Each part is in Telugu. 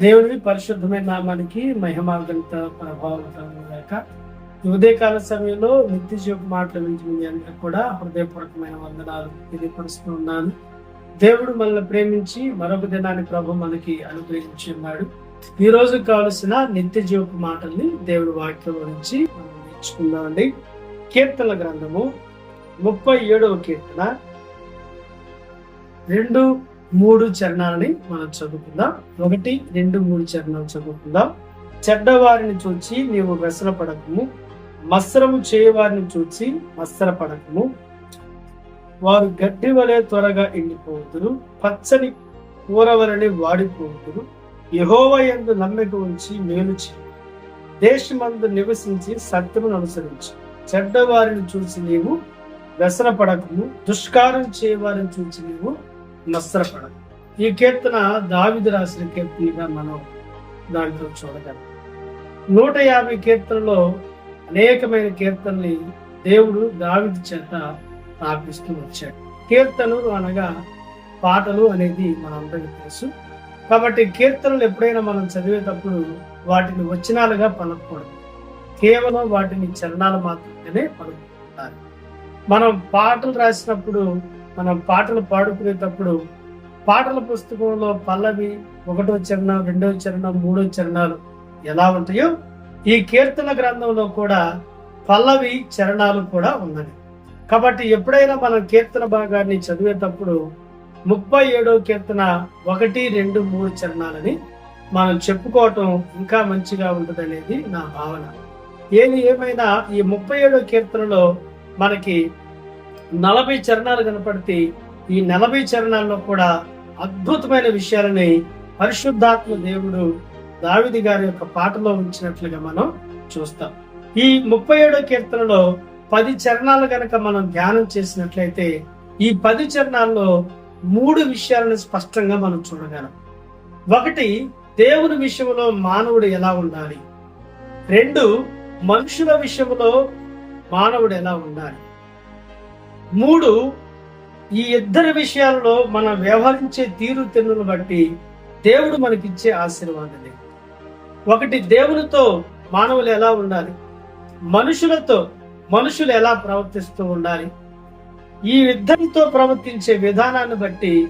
దేవుని పరిశుద్ధమైన నామానికి మహిమాగంత ప్రభావం లేక ఉదయకాల సమయంలో నిత్య జీవ మాటల నుంచి అందరికీ కూడా హృదయపూర్వకమైన వందనాలు తెలియపరుస్తూ ఉన్నాను. దేవుడు మనల్ని ప్రేమించి మరొక దినాన్ని ప్రభు మనకి అనుగ్రహించి ఉన్నాడు. ఈ రోజు కావలసిన నిత్య జీవపు మాటల్ని దేవుడి వాక్యం గురించి మనం నేర్చుకుందామండి. కీర్తన గ్రంథము ముప్పై ఏడవ కీర్తన. రెండు మూడు చరణాలని మనం చదువుకుందాం. ఒకటి రెండు మూడు చరణాలు చదువుకుందాం. చెడ్డవారిని చూచి నీవు వ్యసనపడకము. మత్సరము చేయవారిని చూచి మత్సరపడకము. వారు గడ్డి వలె త్వరగా ఎండిపోతురు పచ్చని కూరవలని వాడిపోతురు యహోవ యందు నమ్మిక ఉంచి మేలు చేయి. దేశమందు నివసించి సత్యమును అనుసరించి. చెడ్డవారిని చూసి నీవు వ్యసనపడకము. దుష్కారం చేయవారిని చూసి నీవు నష్టపడదు ఈ కీర్తన దావిది రాసిన కీర్తనగా మనం దాంట్లో చూడగలం. నూట యాభై కీర్తనలో అనేకమైన కీర్తనని దేవుడు దావిది చేత స్థాపిస్తూ వచ్చాడు. కీర్తనలు అనగా పాటలు అనేది మనందరికీ తెలుసు. కాబట్టి కీర్తనలు ఎప్పుడైనా మనం చదివేటప్పుడు వాటిని వచనాలుగా పలకూడదు. కేవలం వాటిని చరణాలు మాత్రమే పలుకుతుంటారు మనం పాటలు రాసినప్పుడు మనం పాటలు పాడుకునేటప్పుడు పాటల పుస్తకంలో పల్లవి ఒకటో చరణం రెండో చరణం మూడో చరణాలు ఎలా ఉంటాయో ఈ కీర్తన గ్రంథంలో కూడా పల్లవి చరణాలు కూడా ఉన్నది కాబట్టి ఎప్పుడైనా మనం కీర్తన భాగాన్ని చదివేటప్పుడు ముప్పై ఏడో కీర్తన ఒకటి రెండు మూడు చరణాలని మనం చెప్పుకోవటం ఇంకా మంచిగా ఉంటుందనేది నా భావన. ఏది ఏమైనా ఈ ముప్పై ఏడో కీర్తనలో మనకి నలభై చరణాలు కనపడితే ఈ నలభై చరణాల్లో కూడా అద్భుతమైన విషయాలని పరిశుద్ధాత్మ దేవుడు దావిది గారి యొక్క పాటలో ఉంచినట్లుగా మనం చూస్తాం. ఈ ముప్పై ఏడో కీర్తనలో పది చరణాలు గనక మనం ధ్యానం చేసినట్లయితే ఈ పది చరణాల్లో మూడు విషయాలను స్పష్టంగా మనం చూడగలం. ఒకటి దేవుని విషయంలో మానవుడు ఎలా ఉండాలి? రెండు మనుషుల విషయంలో మానవుడు ఎలా ఉండాలి? మూడు ఈ ఇద్దరు విషయాల్లో మనం వ్యవహరించే తీరు తెన్నును బట్టి దేవుడు మనకిచ్చే ఆశీర్వాదం ఒకటి దేవునితో మానవులు ఎలా ఉండాలి? మనుషులతో మనుషులు ఎలా ప్రవర్తిస్తూ ఉండాలి? ఈ ఇద్దరితో ప్రవర్తించే విధానాన్ని బట్టి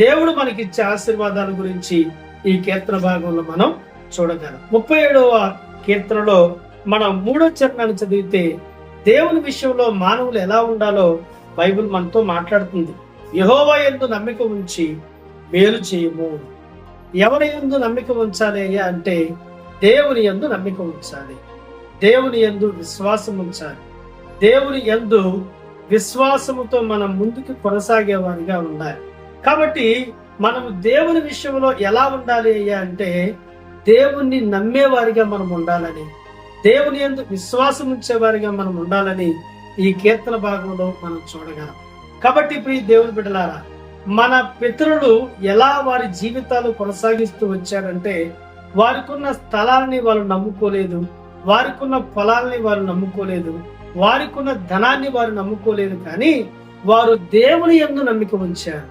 దేవుడు మనకిచ్చే ఆశీర్వాదాల గురించి ఈ కీర్తన భాగంలో మనం చూడగలం. ముప్పై ఏడవ కీర్తనలో మనం మూడో చరణాన్ని చదివితే దేవుని విషయంలో మానవులు ఎలా ఉండాలో బైబిల్ మనతో మాట్లాడుతుంది. యహోవా ఎందు నమ్మిక ఉంచి మేలు చేయము. ఎవరి ఎందు నమ్మిక ఉంచాలి అంటే దేవుని ఎందు నమ్మిక ఉంచాలి. దేవుని ఎందు విశ్వాసం ఉంచాలి. దేవుని ఎందు విశ్వాసముతో మనం ముందుకు కొనసాగే వారిగా ఉండాలి. కాబట్టి మనము దేవుని విషయంలో ఎలా ఉండాలి అయ్యా అంటే దేవుణ్ణి నమ్మేవారిగా మనం ఉండాలని దేవుని ఎందు విశ్వాసం ఉంచేవారిగా మనం ఉండాలని ఈ కీర్తన భాగంలో మనం చూడగలం. కాబట్టి ప్రియ దేవుని బిడ్డలారా మన పితరులు ఎలా వారి జీవితాలు కొనసాగిస్తూ వచ్చారంటే వారికున్న స్థలాలని వాళ్ళు నమ్ముకోలేదు వారికున్న పొలాల్ని వారు నమ్ముకోలేదు వారికున్న ధనాన్ని వారు నమ్ముకోలేదు కానీ వారు దేవుని ఎందు నమ్మిక ఉంచారు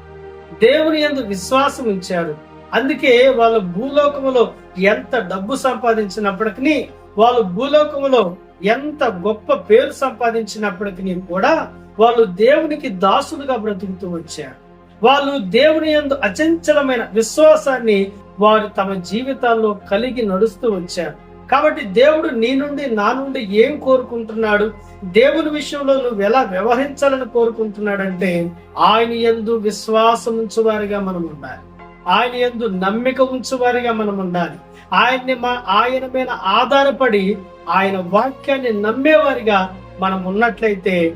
దేవుని ఎందు విశ్వాసం ఉంచారు. అందుకే వాళ్ళ భూలోకములో ఎంత డబ్బు సంపాదించినప్పటికీ వాళ్ళు భూలోకములో ఎంత గొప్ప పేరు సంపాదించినప్పటికీ కూడా వాళ్ళు దేవునికి దాసులుగా బ్రతుకుతూ వచ్చారు. వాళ్ళు దేవుని యందు అచంచలమైన విశ్వాసాన్ని వారు తమ జీవితాల్లో కలిగి నడుస్తూ వచ్చారు. కాబట్టి దేవుడు నీ నుండి నా నుండి ఏం కోరుకుంటున్నాడు? దేవుని విషయంలో నువ్వు ఎలా వ్యవహరించాలని కోరుకుంటున్నాడంటే ఆయన ఎందు విశ్వాసం ఉంచువారిగా మనం ఉండాలి ఆయన ఎందు నమ్మిక ఉంచువారిగా మనం ఉండాలి. ఆయన్ని మా ఆయన మీద ఆధారపడి ఆయన వాక్యాన్ని నమ్మేవారిగా మనం ఉన్నట్లయితే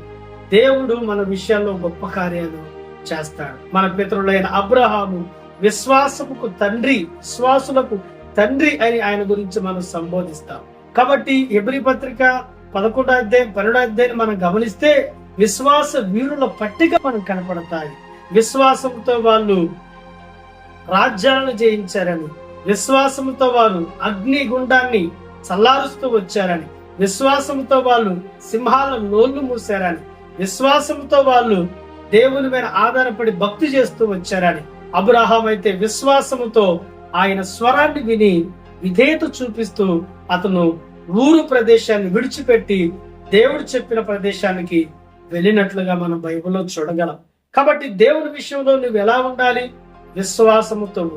దేవుడు మన విషయాల్లో గొప్ప కార్యాలు చేస్తాడు. మన పితరులైన అబ్రహాము విశ్వాసముకు తండ్రి విశ్వాసులకు తండ్రి అని ఆయన గురించి మనం సంబోధిస్తాం. కాబట్టి ఎబ్రి పత్రిక పదకొండో అధ్యాయం పన్నెండో అధ్యాయం మనం గమనిస్తే విశ్వాస వీరుల పట్టిక మనం కనపడతాయి. విశ్వాసంతో వాళ్ళు రాజ్యాలను జయించారని విశ్వాసంతో వారు అగ్ని గుండాన్ని చల్లారుస్తూ వచ్చారని విశ్వాసంతో వాళ్ళు సింహాల నోళ్ళు మూసారని విశ్వాసంతో వాళ్ళు దేవుని మీద ఆధారపడి భక్తి చేస్తూ వచ్చారని అబ్రహాం అయితే విశ్వాసముతో ఆయన స్వరాన్ని విని విధేయత చూపిస్తూ అతను ఊరు ప్రదేశాన్ని విడిచిపెట్టి దేవుడు చెప్పిన ప్రదేశానికి వెళ్ళినట్లుగా మనం బైబిల్లో చూడగలం. కాబట్టి దేవుని విషయంలో నువ్వు ఎలా ఉండాలి? విశ్వాసముతో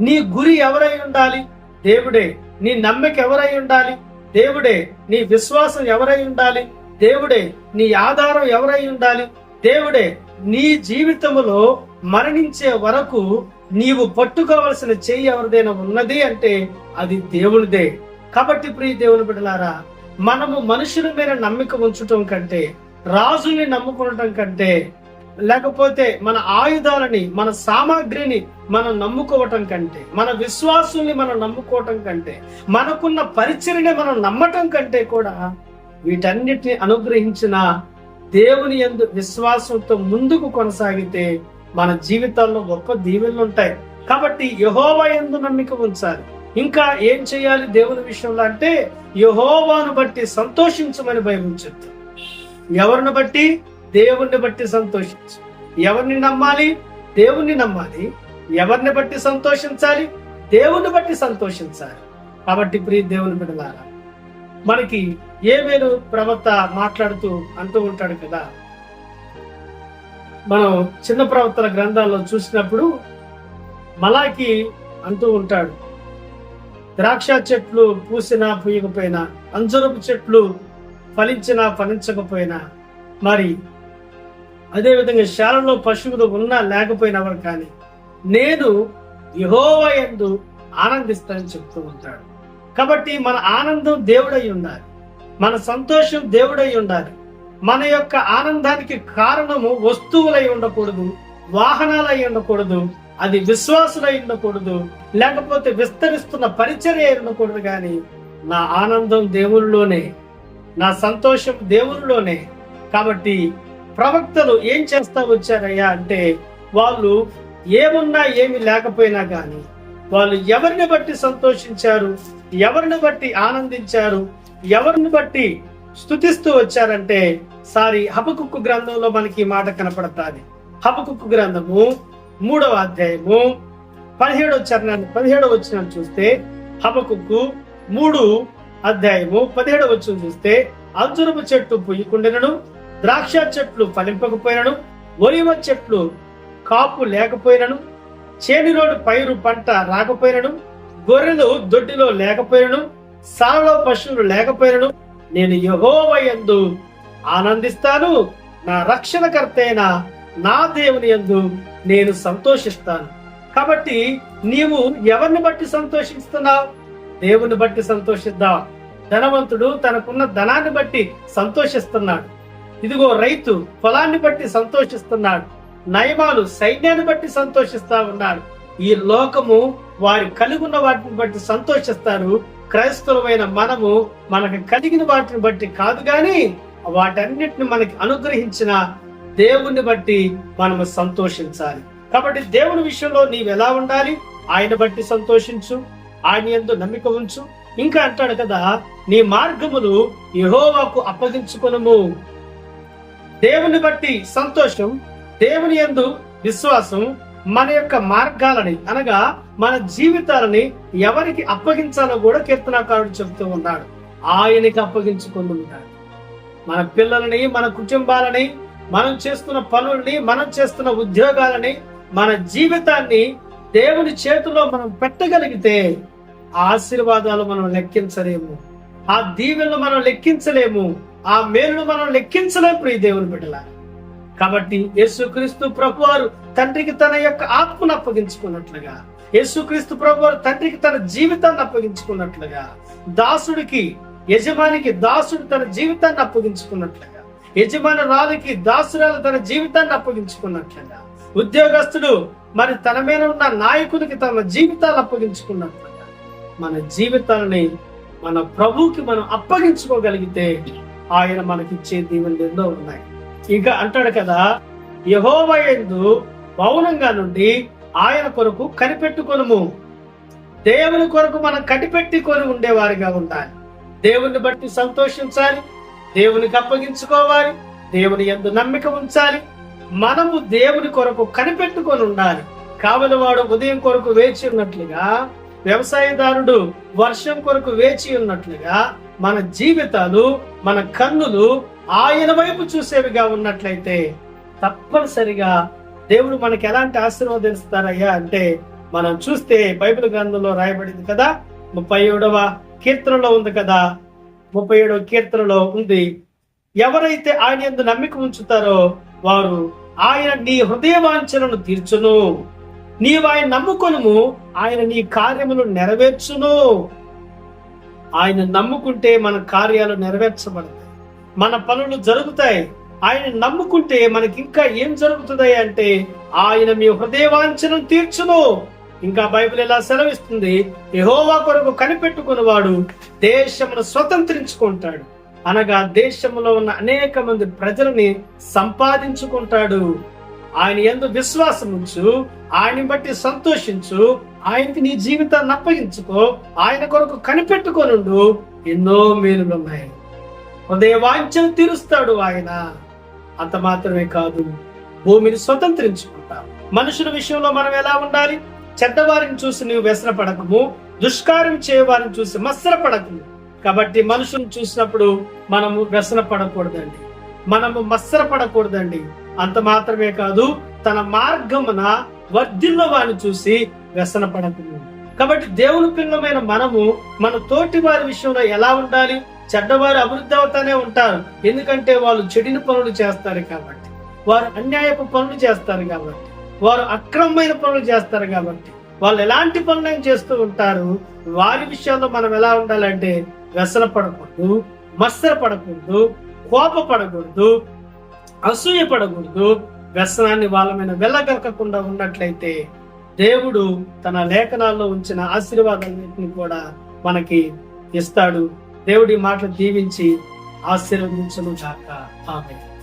నీ గురి ఎవరై ఉండాలి? దేవుడే. నీ నమ్మక ఎవరై ఉండాలి? దేవుడే. నీ విశ్వాసం ఎవరై ఉండాలి? దేవుడే. నీ ఆధారం ఎవరై ఉండాలి? దేవుడే. నీ జీవితములో మరణించే వరకు నీవు పట్టుకోవలసిన చెయ్యి ఎవరిదైనా ఉన్నది అంటే అది దేవునిదే. కాబట్టి ప్రియ దేవుని బిడ్డలారా మనము మనుషుల మీద నమ్మిక ఉంచటం కంటే రాజుల్ని నమ్ముకోవటం కంటే లేకపోతే మన ఆయుధాలని మన సామాగ్రిని మనం నమ్ముకోవటం కంటే మన విశ్వాసుల్ని మనం నమ్ముకోవటం కంటే మనకున్న పరిచయని మనం నమ్మటం కంటే కూడా వీటన్నిటిని అనుగ్రహించిన దేవుని యందు విశ్వాసంతో ముందుకు కొనసాగితే మన జీవితాల్లో గొప్ప దీవెనలు ఉంటాయి. కాబట్టి యహోవా యందు నమ్మిక ఉంచాలి. ఇంకా ఏం చేయాలి దేవుని విషయంలో అంటే యహోవాను బట్టి సంతోషించమని భయం చెప్తుంది. ఎవరిని బట్టి? దేవుణ్ణి బట్టి సంతోషించు. ఎవరిని నమ్మాలి? దేవుణ్ణి నమ్మాలి. ఎవరిని బట్టి సంతోషించాలి? దేవుని బట్టి సంతోషించాలి. కాబట్టి ప్రియ దేవుని బిడ్డలారా మనకి ఏ వేరు ప్రవక్త మాట్లాడుతూ అంటూ ఉంటాడు కదా మనం చిన్న ప్రవక్తల గ్రంథాల్లో చూసినప్పుడు మలాకి అంటూ ఉంటాడు ద్రాక్ష చెట్లు పూసినా పూయకపోయినా అంజరపు చెట్లు ఫలించినా ఫలించకపోయినా మరి అదేవిధంగా శాలలో పశువులు ఉన్నా లేకపోయినా కానీ నేను యహోవా యందు ఆనందిస్తానని చెప్తూ ఉంటాడు. కాబట్టి మన ఆనందం దేవుడై ఉండాలి. మన సంతోషం దేవుడై ఉండాలి. మన యొక్క ఆనందానికి కారణము వస్తువులై ఉండకూడదు వాహనాలై ఉండకూడదు అది విశ్వాసులై ఉండకూడదు లేకపోతే విస్తరిస్తున్న పరిచర్య అయి ఉండకూడదు కానీ నా ఆనందం దేవుల్లోనే నా సంతోషం దేవుల్లోనే కాబట్టి ప్రవక్తలు ఏం చేస్తా వచ్చారయ్యా అంటే వాళ్ళు ఏమున్నా ఏమి లేకపోయినా కానీ వాళ్ళు ఎవరిని బట్టి సంతోషించారు? ఎవరిని బట్టి ఆనందించారు? ఎవరిని బట్టి స్థుతిస్తూ వచ్చారంటే సారి హబకుక్కు గ్రంథంలో మనకి ఈ మాట కనపడతాది. హబకుక్కు గ్రంథము మూడవ అధ్యాయము పదిహేడవ చరణాన్ని పదిహేడవ వచ్చిన చూస్తే హబకుక్కు మూడు అధ్యాయము పదిహేడవ వచ్చిన చూస్తే అంజురపు చెట్టు పుయ్యకుండెనను ద్రాక్ష చెట్లు ఫలింపకపోయినను ఒలివ చెట్లు కాపు లేకపోయినను చేనిలోని పైరు పంట రాకపోయినను గొర్రెలు దొడ్డిలో లేకపోయినను సాలలో పశువులు లేకపోయినను నేను యహోవయందు ఆనందిస్తాను నా రక్షణకర్త అయిన నా దేవుని యందు నేను సంతోషిస్తాను. కాబట్టి నీవు ఎవరిని బట్టి సంతోషిస్తున్నావు? దేవుని బట్టి సంతోషిద్దాం. ధనవంతుడు తనకున్న ధనాన్ని బట్టి సంతోషిస్తున్నాడు. ఇదిగో రైతు పొలాన్ని బట్టి సంతోషిస్తున్నాడు నయమాలు సైన్యాన్ని బట్టి సంతోషిస్తా ఉన్నాడు. ఈ లోకము వారి కలిగిన వాటిని బట్టి సంతోషిస్తారు క్రైస్తవమైన మనము మనకు కలిగిన వాటిని బట్టి కాదు గాని వాటన్నిటిని మనకి అనుగ్రహించిన దేవుణ్ణి బట్టి మనము సంతోషించాలి. కాబట్టి దేవుని విషయంలో నీవు ఎలా ఉండాలి? ఆయన బట్టి సంతోషించు ఆయన ఎందు నమ్మిక ఉంచు. ఇంకా అంటాడు కదా నీ మార్గములు యహోవాకు అప్పగించుకొనుము. దేవుని బట్టి సంతోషం దేవుని యందు విశ్వాసం మన యొక్క మార్గాలని అనగా మన జీవితాలని ఎవరికి అప్పగించాలో కూడా కీర్తనాకారుడు చెబుతూ ఉన్నాడు. ఆయనకి అప్పగించుకొని ఉంటాడు. మన పిల్లలని మన కుటుంబాలని మనం చేస్తున్న పనుల్ని మనం చేస్తున్న ఉద్యోగాలని మన జీవితాన్ని దేవుని చేతిలో మనం పెట్టగలిగితే ఆ ఆశీర్వాదాలు మనం లెక్కించలేము. ఆ దీవెనలు మనం లెక్కించలేము. ఆ మేలును మనం లెక్కించలేం ప్రియ దేవుని బిడ్డల కాబట్టి యేసుక్రీస్తు ప్రభువారు తండ్రికి తన యొక్క ఆత్మను అప్పగించుకున్నట్లుగా యేసుక్రీస్తు ప్రభువారు తండ్రికి తన జీవితాన్ని అప్పగించుకున్నట్లుగా దాసుడికి యజమానికి దాసుడు తన జీవితాన్ని అప్పగించుకున్నట్లుగా యజమాని రాలికి దాసురాలు తన జీవితాన్ని అప్పగించుకున్నట్లుగా ఉద్యోగస్తుడు మరి తన మీద ఉన్న నాయకునికి తన జీవితాన్ని అప్పగించుకున్నట్లుగా మన జీవితాలని మన ప్రభువుకి మనం అప్పగించుకోగలిగితే ఆయన మనకిచ్చే దీవెనలు ఎన్నో ఉన్నాయి. ఇంకా అంటాడు కదా యహోవయందు మౌనంగా నుండి ఆయన కొరకు కనిపెట్టుకొనుము. దేవుని కొరకు మనం కనిపెట్టుకొని ఉండేవారిగా ఉండాలి. దేవుని బట్టి సంతోషించాలి దేవునికి అప్పగించుకోవాలి దేవుని ఎందు నమ్మిక ఉంచాలి. మనము దేవుని కొరకు కనిపెట్టుకొని ఉండాలి. కావలివాడు ఉదయం కొరకు వేచి ఉన్నట్లుగా వ్యవసాయదారుడు వర్షం కొరకు వేచి ఉన్నట్లుగా మన జీవితాలు మన కన్నులు ఆయన వైపు చూసేవిగా ఉన్నట్లయితే తప్పనిసరిగా దేవుడు మనకి ఎలాంటి ఆశీర్వదిస్తారయ్యా అంటే మనం చూస్తే బైబిల్ గ్రంథంలో రాయబడింది కదా ముప్పై ఏడవ కీర్తనలో ఉంది కదా ముప్పై ఏడవ కీర్తనలో ఉంది ఎవరైతే ఆయన ఎందు నమ్మిక ఉంచుతారో వారు ఆయన నీ హృదయ వాంఛనను తీర్చును. నీవు ఆయన నమ్ముకొనుము ఆయన నీ కార్యములు నెరవేర్చును. ఆయన నమ్ముకుంటే మన కార్యాలు నెరవేర్చబడతాయి మన పనులు జరుగుతాయి. ఆయన నమ్ముకుంటే మనకి ఇంకా ఏం జరుగుతుంది అంటే ఆయన మీ హృదయవాంఛను తీర్చును. ఇంకా బైబిల్ ఇలా సెలవిస్తుంది? యహోవా కొరకు కనిపెట్టుకున్నవాడు దేశమును స్వతంత్రించుకుంటాడు. అనగా దేశంలో ఉన్న అనేక మంది ప్రజలని సంపాదించుకుంటాడు. ఆయన ఎందు విశ్వాసం ఉంచు ఆయన బట్టి సంతోషించు ఆయనకి నీ జీవితాన్ని అప్పగించుకో ఆయన కొరకు కనిపెట్టుకొనుండు. ఎన్నో మేలులు ఉన్నాయి హృదయ వాంఛను తీరుస్తాడు ఆయన. అంత మాత్రమే కాదు భూమిని స్వతంత్రించుకుంటాం. మనుషుల విషయంలో మనం ఎలా ఉండాలి? చెడ్డవారిని చూసి నీవు వ్యసన పడకము చేయవారిని చూసి మత్సరపడకము. కాబట్టి మనుషులను చూసినప్పుడు మనము వ్యసన పడకూడదండి మనము మత్సర పడకూడదండి అంత మాత్రమే కాదు తన మార్గమున వర్ధిల్ల వారిని చూసి వ్యసన పడకుండా. కాబట్టి దేవుని పిల్లమైన మనము మన తోటి వారి విషయంలో ఎలా ఉండాలి? చెడ్డవారు అభివృద్ధి అవుతానే ఉంటారు. ఎందుకంటే వాళ్ళు చెడిన పనులు చేస్తారు కాబట్టి. వారు అన్యాయపు పనులు చేస్తారు కాబట్టి. వారు అక్రమమైన పనులు చేస్తారు కాబట్టి. వాళ్ళు ఎలాంటి పనులను చేస్తూ ఉంటారు. వారి విషయంలో మనం ఎలా ఉండాలంటే వ్యసన పడకూడదు మత్సర పడకూడదు కోపపడకూడదు పడకూడదు అసూయపడకూడదు. వ్యసనాన్ని వాళ్ళ మీద వెళ్ళగలకకుండా ఉన్నట్లయితే దేవుడు తన లేఖనాల్లో ఉంచిన ఆశీర్వాదాలన్నింటినీ కూడా మనకి ఇస్తాడు. దేవుడి మాటలు దీవించి ఆశీర్వదించను గాక. ఆమె